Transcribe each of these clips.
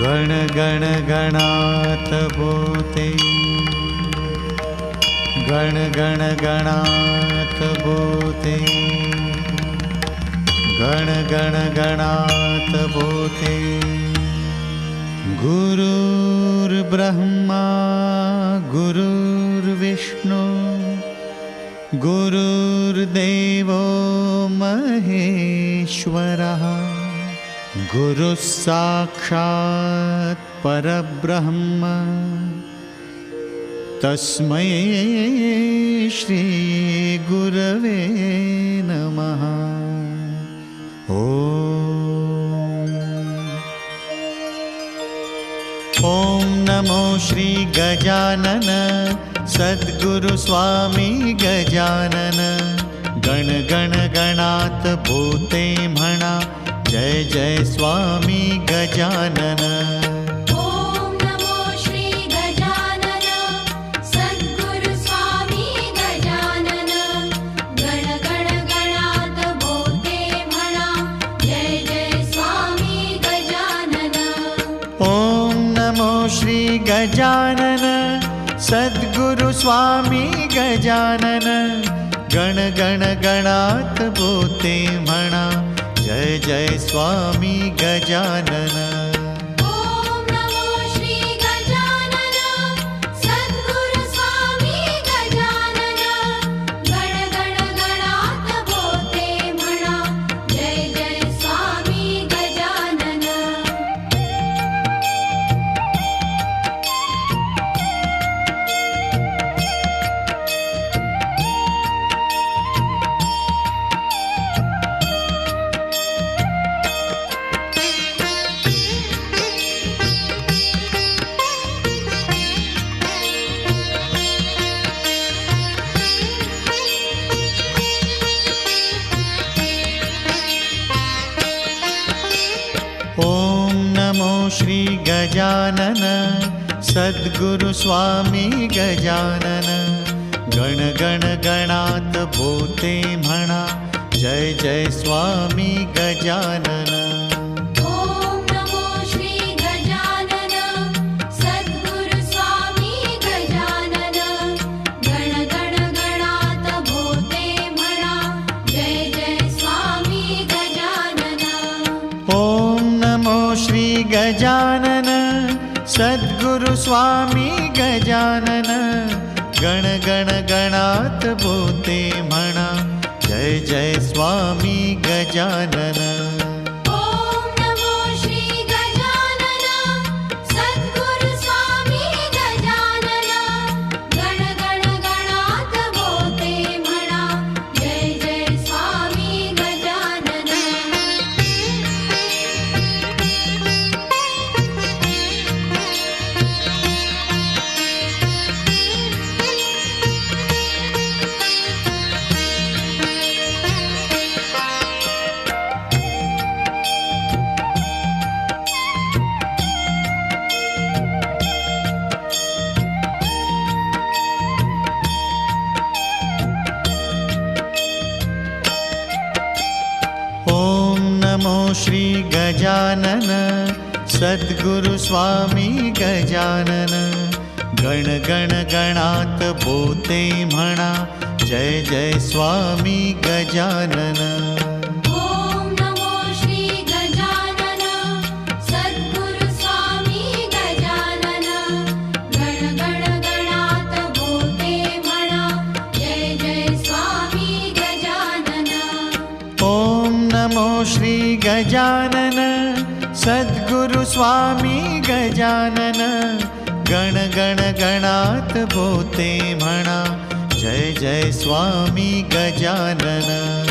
गण गण गणात भूते गण गण गणात भूते गण गण गणात भूते गुरुर्ब्रह्मा गुरुर्विष्णु गुरुर्देवो महेश्वरः गुरुः साक्षात् परब्रह्म। तस्मै श्रीगुरवे नमः। ॐ। नमो सद्गुरुस्वामी गजानन गण गण गणात भूते म्हणा जय जय स्वामी गजानन। ॐ नमो श्री गजानन। सद्गुरु स्वामी गजानन। गण गण गणात बोते म्हणा जय जय स्वामी गजानन। ॐ नमो श्री गजानन। सद्गुरु स्वामी गजानन। गण गण गणात भूते म्हणा जय जय स्वामी गजानन सद्गुरु स्वामी गजानन। गण गण गणात भूते म्हणा। जय जय स्वामी गजानन। ॐ नमो श्री गजानन। स्वामी गजानन गण गण गणात भूते म्हणा। जय जय स्वामी गजानन। गणात बोते म्हणा जय जय स्वामी गजानन. श्री गजानन सद्गुरु स्वामी गजानन. गण गण गणात भोते म्हणा. जय जय स्वामी गजानन.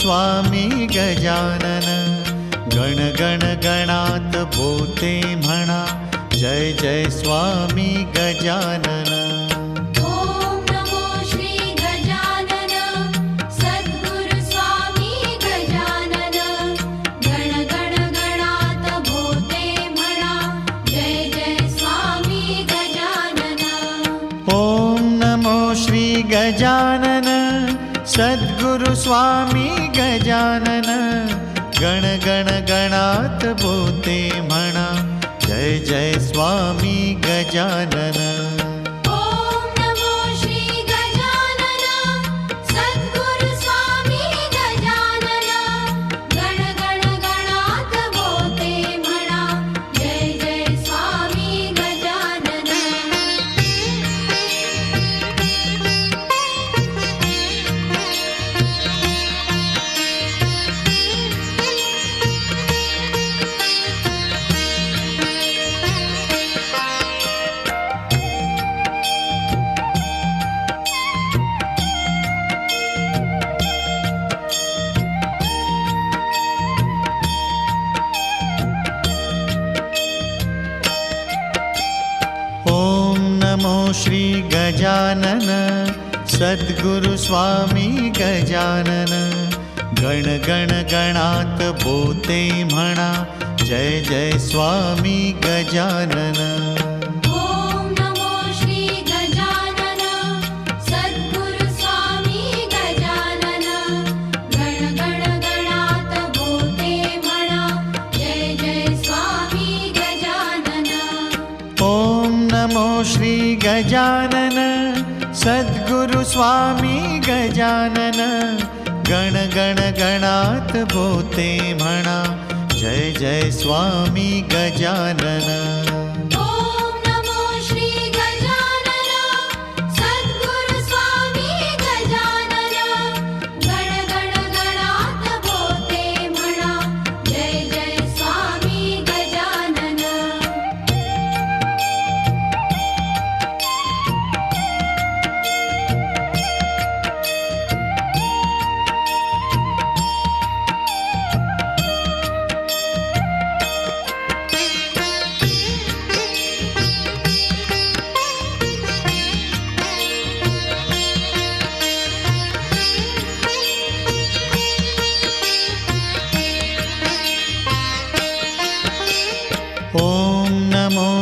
स्वामी गजानन। गण गण गणात भूते म्हणा। जय जय स्वामी गजानन। गजानन। सद्गुरु स्वामी गजानन गण गण गणात बोते म्हणा. जय जय स्वामी गजानन. श्री गजानन सद्गुरु स्वामी गजानन। गण गण गणात बोते म्हणा जय जय स्वामी गजानन। गजानन सद्गुरु स्वामी गजानन गण गण गणात भोते म्हणा जय जय स्वामी गजानन।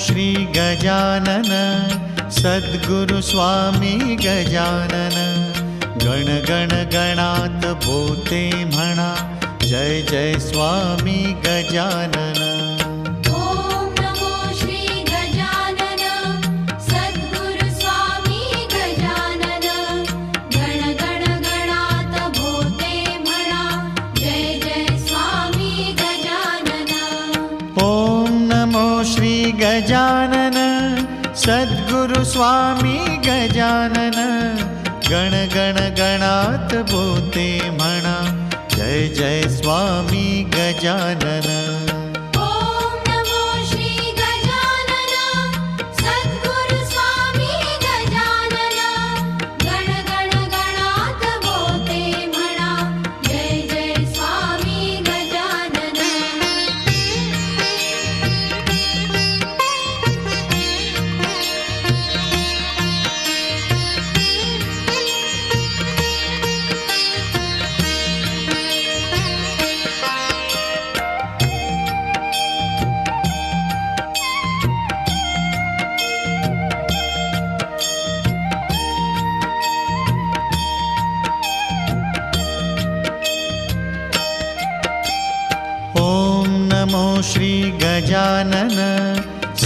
श्री गजानन सद्गुरु स्वामी गजानन। गण गण गणात भूते म्हणा जय जय स्वामी गजानन। सद्गुरु स्वामी गजानन। गण गण गणात बोते म्हणा जय जय स्वामी गजानन।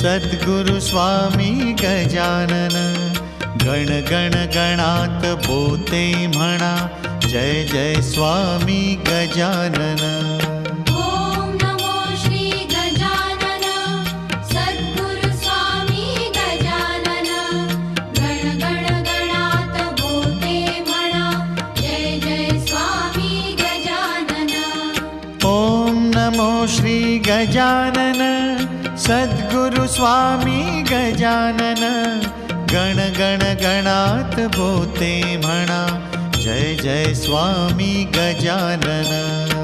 सद्गुरु स्वामी गजानन। गण गण गणात बोते म्हणा जय जय स्वामी गजानन। ॐ नमो श्री गजानन। सद्गुरु स्वामी गजानन गण गण गणात बोते म्हणा जय जय स्वामी गजानन।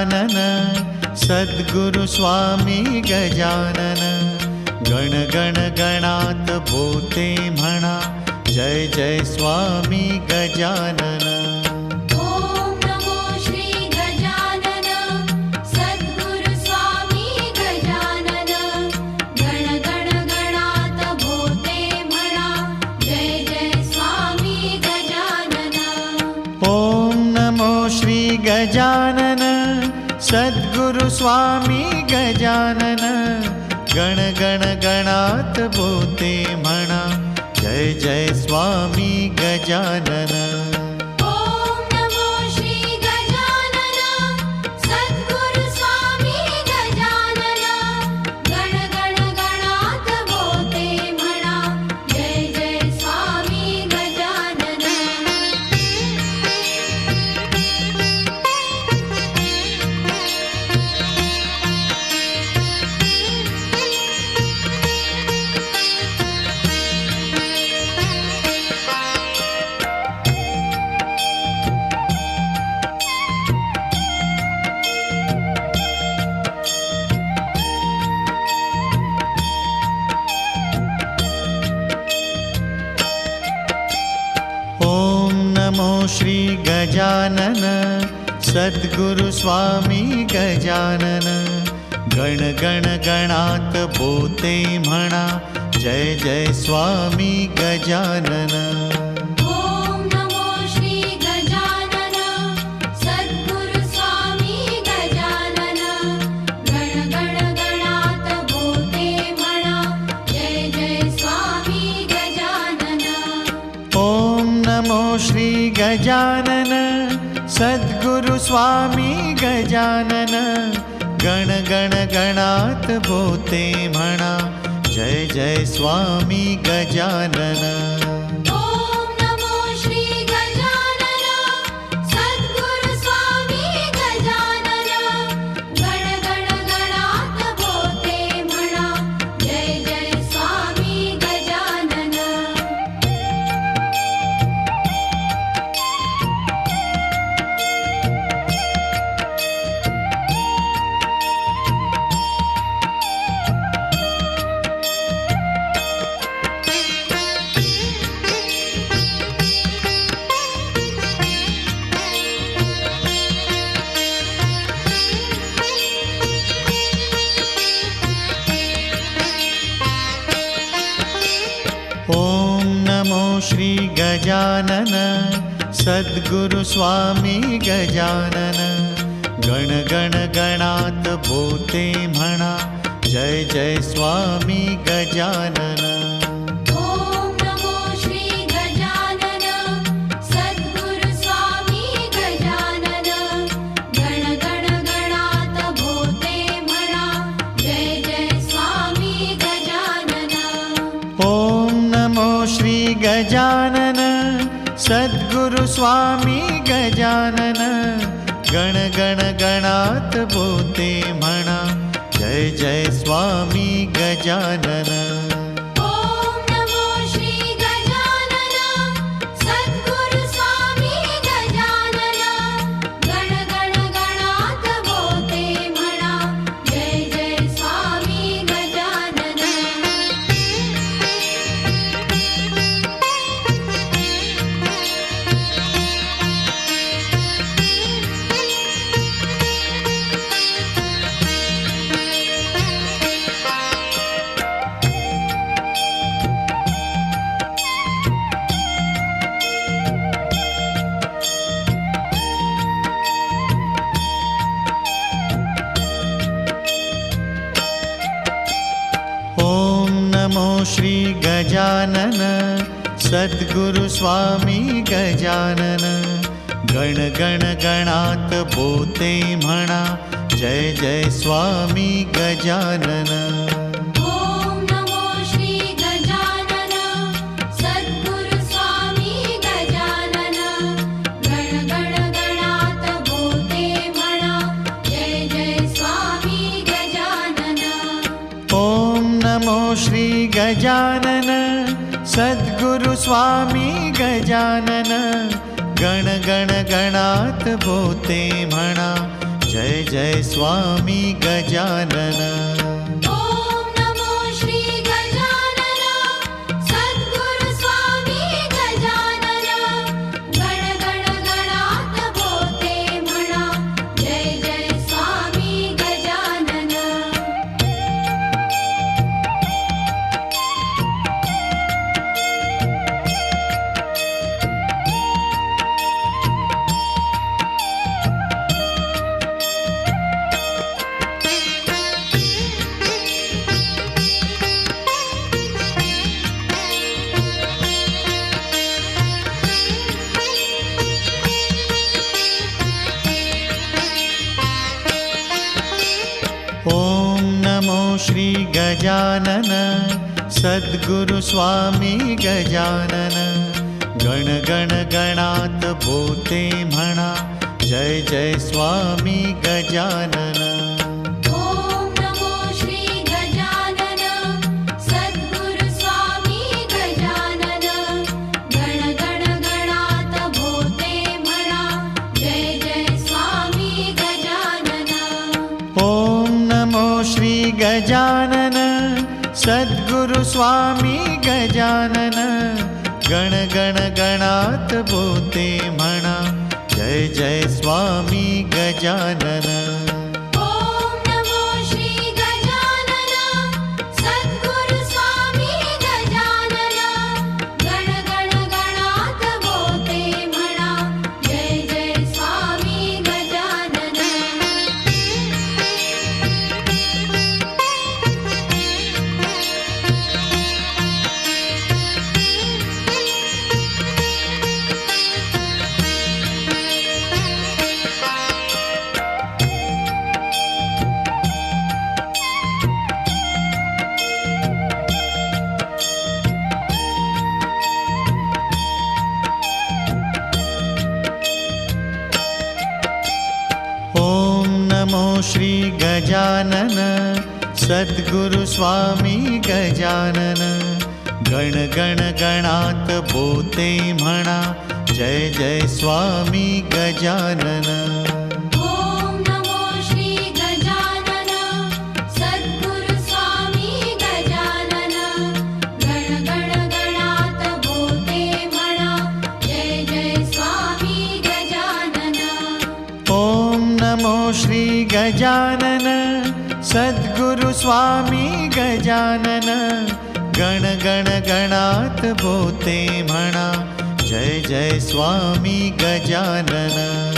गजानन सद्गुरु स्वामी गजानन। गण गण गणात भूते म्हणा जय जय स्वामी गजानन। ॐ नमो श्री गजानन। सद्गुरु स्वामी गजानन गण गण गणात बोते म्हणा जय जय स्वामी गजानन। गजानन। गण गण गणात बोते म्हणा। जय जय स्वामी गजानन। ॐ नमो श्री गजानन। सद्गुरु स्वामी गजानन गण गण गणात बोते म्हणा. जय जय स्वामी गजानन. स्वामी गजानन। गण गण गणात भूते म्हणा। जय जय स्वामी गजानन। सद्गुरु स्वामी गजानन गण गण गणात बोते म्हणा। जय जय स्वामी गजानन। सद्गुरु स्वामी गजानन गण गण गणात बोते म्हणा जय जय स्वामी गजानन। श्री गजानन। सद्गुरु स्वामी गजानन गण गण गणात भोते म्हणा जय जय स्वामी गजानन। श्री गजानन सद्गुरु स्वामी गजानन। गण गण गणात भूते म्हणा जय जय स्वामी गजानन। स्वामी गजानन गण गण गणात बोते म्हणा. जय जय स्वामी गजानन. सद्गुरु स्वामी गजानन। गण गण गणात बोते म्हणा। जय जय स्वामी गजानन। ॐ नमो श्री गजानन। सद्गुरु स्वामी गजानन गण गण गणात बोते म्हणा जय जय स्वामी गजानन।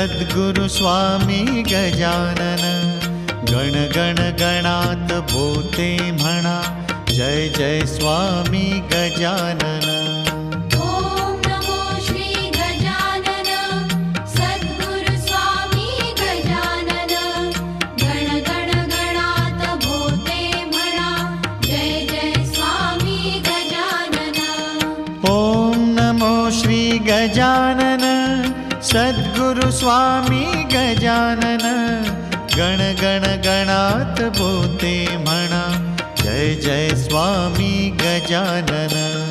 सद्गुरु स्वामी गजानन। गण गण गणात बोते म्हणा जय जय स्वामी गजानन। ॐ नमो श्री गजानन। सद्गुरु स्वामी गजानन गण गण गणात बोते जय जय जय स्वामी गजानन।